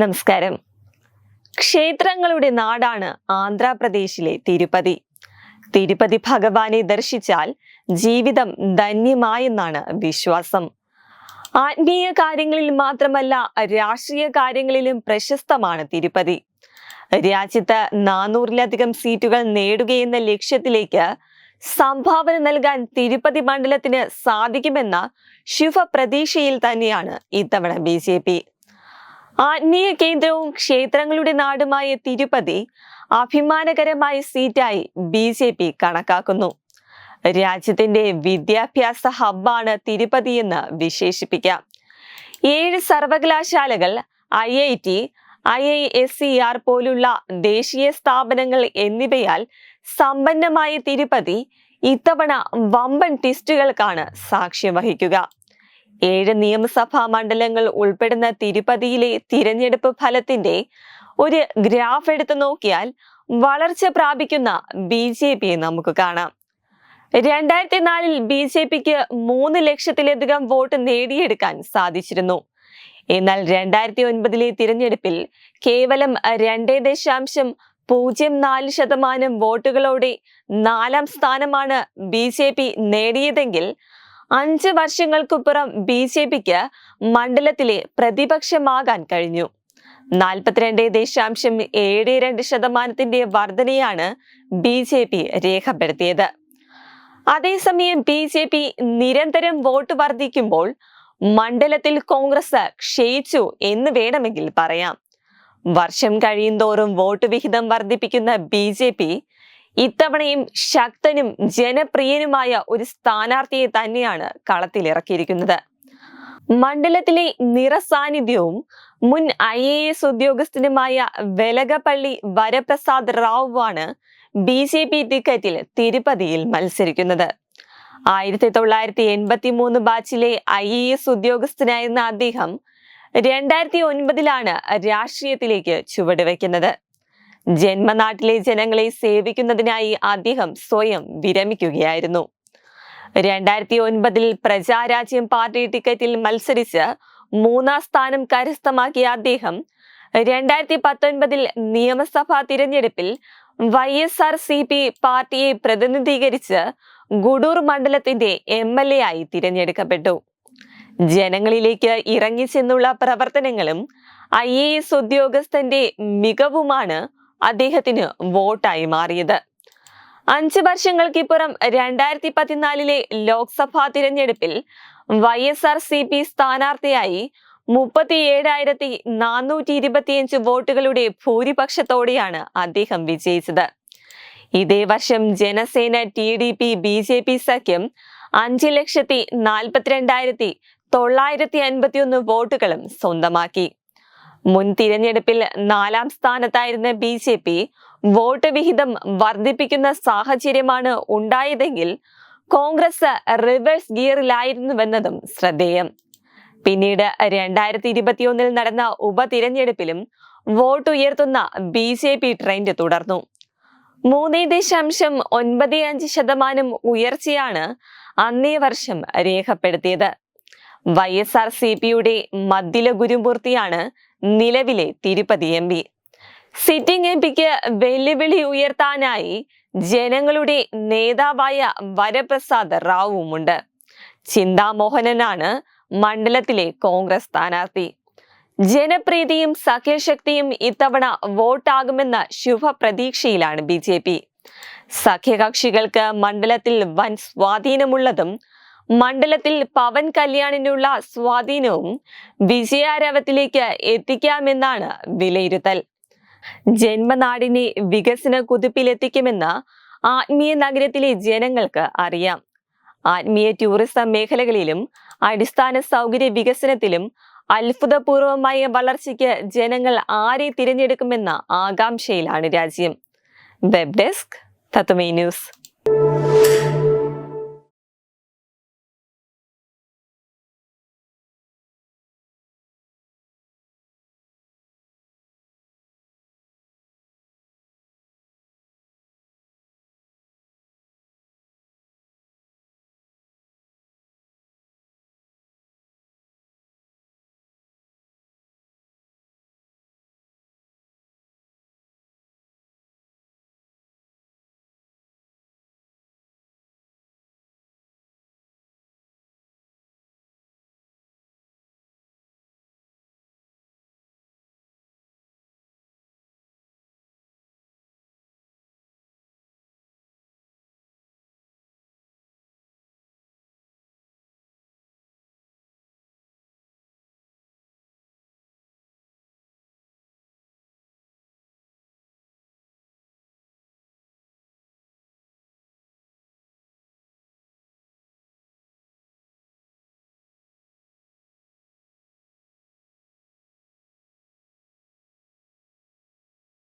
നമസ്കാരം. ക്ഷേത്രങ്ങളുടെ നാടാണ് ആന്ധ്രാപ്രദേശിലെ തിരുപ്പതി. തിരുപ്പതി ഭഗവാനെ ദർശിച്ചാൽ ജീവിതം ധന്യമായെന്നാണ് വിശ്വാസം. ആത്മീയ കാര്യങ്ങളിൽ മാത്രമല്ല രാഷ്ട്രീയ കാര്യങ്ങളിലും പ്രശസ്തമാണ് തിരുപ്പതി. രാജ്യത്ത് നാനൂറിലധികം സീറ്റുകൾ നേടുകയെന്ന ലക്ഷ്യത്തിലേക്ക് സംഭാവന നൽകാൻ തിരുപ്പതി മണ്ഡലത്തിന് സാധിക്കുമെന്ന ശുഭപ്രതീക്ഷയിൽ തന്നെയാണ് ഇത്തവണ ബി ആത്മീയ കേന്ദ്രവും ക്ഷേത്രങ്ങളുടെ നാടുമായ തിരുപ്പതി അഭിമാനകരമായ സീറ്റായി ബി ജെ പി കണക്കാക്കുന്നു. രാജ്യത്തിന്റെ വിദ്യാഭ്യാസ ഹബ്ബാണ് തിരുപ്പതി എന്ന് വിശേഷിപ്പിക്കാം. ഏഴ് സർവകലാശാലകൾ I I T I I S C R പോലുള്ള ദേശീയ സ്ഥാപനങ്ങൾ എന്നിവയാൽ സമ്പന്നമായ തിരുപ്പതി ഇത്തവണ വമ്പൻ ടിസ്റ്റുകൾക്കാണ് സാക്ഷ്യം വഹിക്കുക. ഏഴ് നിയമസഭാ മണ്ഡലങ്ങൾ ഉൾപ്പെടുന്ന തിരുപ്പതിയിലെ തിരഞ്ഞെടുപ്പ് ഫലത്തിന്റെ ഒരു ഗ്രാഫ് എടുത്തു നോക്കിയാൽ വളർച്ച പ്രാപിക്കുന്ന ബി ജെ പിയെ നമുക്ക് കാണാം. രണ്ടായിരത്തി നാലിൽ ബി ജെ പിക്ക് മൂന്ന് ലക്ഷത്തിലധികം വോട്ട് നേടിയെടുക്കാൻ സാധിച്ചിരുന്നു. എന്നാൽ രണ്ടായിരത്തി ഒൻപതിലെ തിരഞ്ഞെടുപ്പിൽ കേവലം രണ്ടേ ദശാംശം പൂജ്യം നാല് ശതമാനം വോട്ടുകളോടെ നാലാം സ്ഥാനമാണ് ബി ജെ പി നേടിയതെങ്കിൽ അഞ്ച് വർഷങ്ങൾക്കുപ്പുറം ബി ജെ പിക്ക് മണ്ഡലത്തിലെ പ്രതിപക്ഷമാകാൻ കഴിഞ്ഞു. നാൽപ്പത്തിരണ്ട് ദശാംശം ഏഴ് രണ്ട് ശതമാനത്തിന്റെ വർധനയാണ് ബി ജെ പി രേഖപ്പെടുത്തിയത്. അതേസമയം ബി ജെ പി നിരന്തരം വോട്ട് വർദ്ധിക്കുമ്പോൾ മണ്ഡലത്തിൽ കോൺഗ്രസ് ക്ഷയിച്ചു എന്ന് വേണമെങ്കിൽ പറയാം. വർഷം കഴിയുന്തോറും വോട്ട് വിഹിതം വർദ്ധിപ്പിക്കുന്ന ബി ജെ പി ഇത്തവണയും ശക്തനും ജനപ്രിയനുമായ ഒരു സ്ഥാനാർത്ഥിയെ തന്നെയാണ് കളത്തിലിറക്കിയിരിക്കുന്നത് മണ്ഡലത്തിലെ നിറസാന്നിധ്യവും മുൻ ഐ എ എസ് ഉദ്യോഗസ്ഥനുമായ വെലകപ്പള്ളി വരപ്രസാദ് റാവുവാണ് ബി ജെ പി ടിക്കറ്റിൽ തിരുപ്പതിയിൽ മത്സരിക്കുന്നത്. ആയിരത്തി തൊള്ളായിരത്തി എൺപത്തി മൂന്ന് ബാച്ചിലെ ഐ എ എസ് ഉദ്യോഗസ്ഥനായിരുന്ന അദ്ദേഹം രണ്ടായിരത്തി ഒൻപതിലാണ് രാഷ്ട്രീയത്തിലേക്ക് ചുവടുവെക്കുന്നത് ജന്മനാട്ടിലെ ജനങ്ങളെ സേവിക്കുന്നതിനായി അദ്ദേഹം സ്വയം വിരമിക്കുകയായിരുന്നു. രണ്ടായിരത്തി ഒൻപതിൽ പ്രജാരാജ്യം പാർട്ടി ടിക്കറ്റിൽ മത്സരിച്ച് മൂന്നാം സ്ഥാനം കരസ്ഥമാക്കിയ അദ്ദേഹം രണ്ടായിരത്തി പത്തൊൻപതിൽ നിയമസഭാ തിരഞ്ഞെടുപ്പിൽ Y S R C P പാർട്ടിയെ പ്രതിനിധീകരിച്ച് ഗുഡൂർ മണ്ഡലത്തിന്റെ എം എൽ എ ആയി തിരഞ്ഞെടുക്കപ്പെട്ടു. ജനങ്ങളിലേക്ക് ഇറങ്ങിച്ചെന്നുള്ള പ്രവർത്തനങ്ങളും ഐ എ എസ് ഉദ്യോഗസ്ഥന്റെ മികവുമാണ് അദ്ദേഹത്തിന് വോട്ടായി മാറിയത്. അഞ്ച് വർഷങ്ങൾക്കിപ്പുറം രണ്ടായിരത്തി പതിനാലിലെ ലോക്സഭാ തിരഞ്ഞെടുപ്പിൽ Y S R C P സ്ഥാനാർത്ഥിയായി മുപ്പത്തി ഏഴായിരത്തി നാനൂറ്റി ഇരുപത്തിയഞ്ച് വോട്ടുകളുടെ ഭൂരിപക്ഷത്തോടെയാണ് അദ്ദേഹം വിജയിച്ചത്. ഇതേ വർഷം Janasena T D P B J P സഖ്യം അഞ്ച് ലക്ഷത്തി നാൽപ്പത്തിരണ്ടായിരത്തി തൊള്ളായിരത്തി അൻപത്തിയൊന്ന് വോട്ടുകളും സ്വന്തമാക്കി. മുൻ തിരഞ്ഞെടുപ്പിൽ നാലാം സ്ഥാനത്തായിരുന്ന ബി ജെ പി വോട്ട് വിഹിതം വർദ്ധിപ്പിക്കുന്ന സാഹചര്യമാണ് ഉണ്ടായതെങ്കിൽ കോൺഗ്രസ് റിവേഴ്സ് ഗിയറിലായിരുന്നുവെന്നതും ശ്രദ്ധേയം. പിന്നീട് രണ്ടായിരത്തി ഇരുപത്തിയൊന്നിൽ നടന്ന ഉപതിരഞ്ഞെടുപ്പിലും വോട്ട് ഉയർത്തുന്ന ബി ജെ പി ട്രെൻഡ് തുടർന്നു. മൂന്ന് ദശാംശം ഒൻപത് അഞ്ച് ശതമാനം ഉയർച്ചയാണ് അന്നേ വർഷം രേഖപ്പെടുത്തിയത്. വൈ എസ് ആർ സി പിയുടെ മദ്ദില ഗുരുമൂർത്തിയാണ് നിലവിലെ Tirupati M P. Sitting M പിക്ക് വെല്ലുവിളി ഉയർത്താനായി ജനങ്ങളുടെ നേതാവായ വരപ്രസാദ് റാവുമുണ്ട് ചിന്താമോഹനനാണ് മണ്ഡലത്തിലെ കോൺഗ്രസ് സ്ഥാനാർത്ഥി. ജനപ്രീതിയും സഖ്യശക്തിയും ഇത്തവണ വോട്ടാകുമെന്ന ശുഭപ്രതീക്ഷയിലാണ് ബി ജെ പി. സഖ്യകക്ഷികൾക്ക് മണ്ഡലത്തിൽ വൻ സ്വാധീനമുള്ളതും മണ്ഡലത്തിൽ പവൻ കല്യാണിനുള്ള സ്വാധീനവും വിജയാരവത്തിലേക്ക് എത്തിക്കാമെന്നാണ് വിലയിരുത്തൽ. ജന്മനാടിനെ വികസന കുതിപ്പിലെത്തിക്കുമെന്ന് ആത്മീയ നഗരത്തിലെ ജനങ്ങൾക്ക് അറിയാം. ആത്മീയ ടൂറിസം മേഖലകളിലും അടിസ്ഥാന സൗകര്യ വികസനത്തിലും അത്ഭുതപൂർവമായ വളർച്ചയ്ക്ക് ജനങ്ങൾ ആരെ തിരഞ്ഞെടുക്കുമെന്ന ആകാംക്ഷയിലാണ് രാജ്യം. Web desk Tatwamayi news.